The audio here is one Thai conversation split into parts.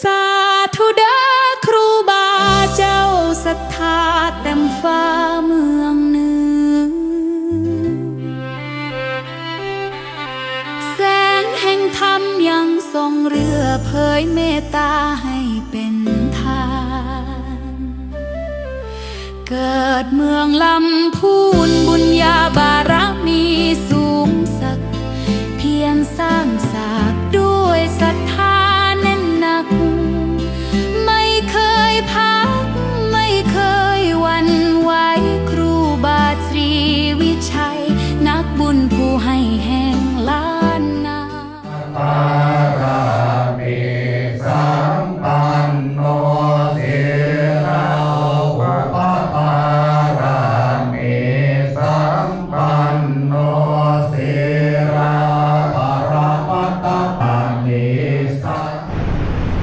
สาธุเด้อครูบาเจ้าศรัทธาเต็มฟ้าเมืองเหนือแสงแห่งธรรมยังทรงเรือเผยเมตตาให้เป็นทาน เกิดเมืองลำพูนบุญญาบารมี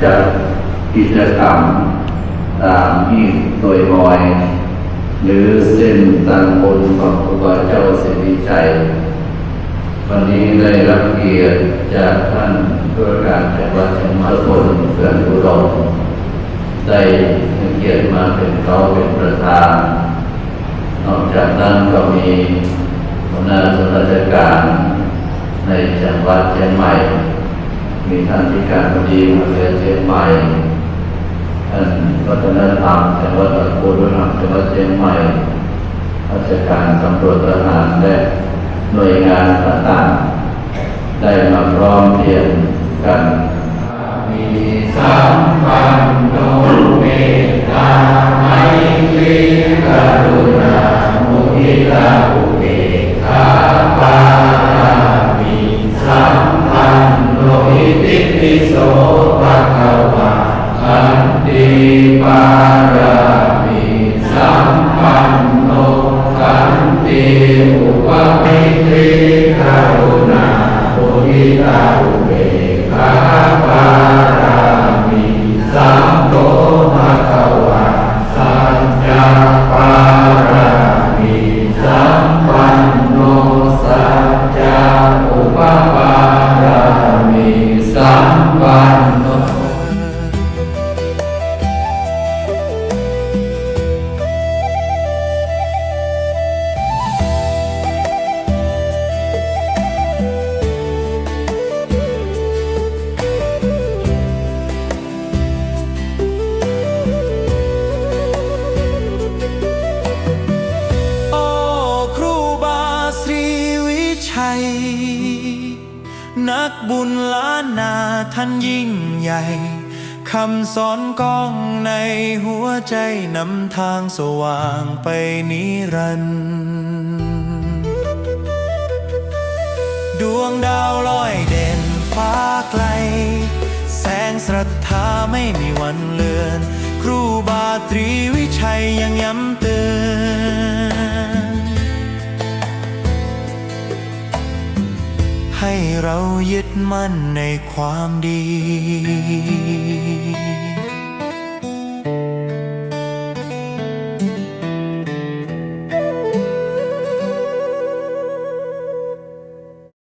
จัดกิจกรรมตามที่โดยบอย หรือเส้นตันบนของครูบาเจ้าเสิริชัยวันนี้ได้รับเกียรติจากท่านผู้ว่าการจังหวัดเชียงใหม่คนเพื่อนอุดมได้เกียรติมาเป็นเขาเป็นประธาน นอกจากนั้นก็มีหัวหน้าส่วนราชการในจังหวัดเชียงใหม่ มีท่านที่การบดีมาเรียาลัยเชียงใหม่ท่านวัฒนธรรมจังหวัดตะกูลธรรมจังหวัดเชียงใหม่ราชการตำรวจทหารและหน่วยงานต่างๆได้มาพร้อมเพียงกันมีสัมพัน โสภะคะวะอันติปา นักบุญล้านนาท่านยิ่งใหญ่คำสอนกองในหัวใจนำทางสว่างไปนิรันดร์ดวงดาวลอยเด่นฟ้าไกล แสงศรัทธาไม่มีวันเลือน ครูบาตรีวิชัยยังย้ำเตือน ให้เรายึดมั่นในความดี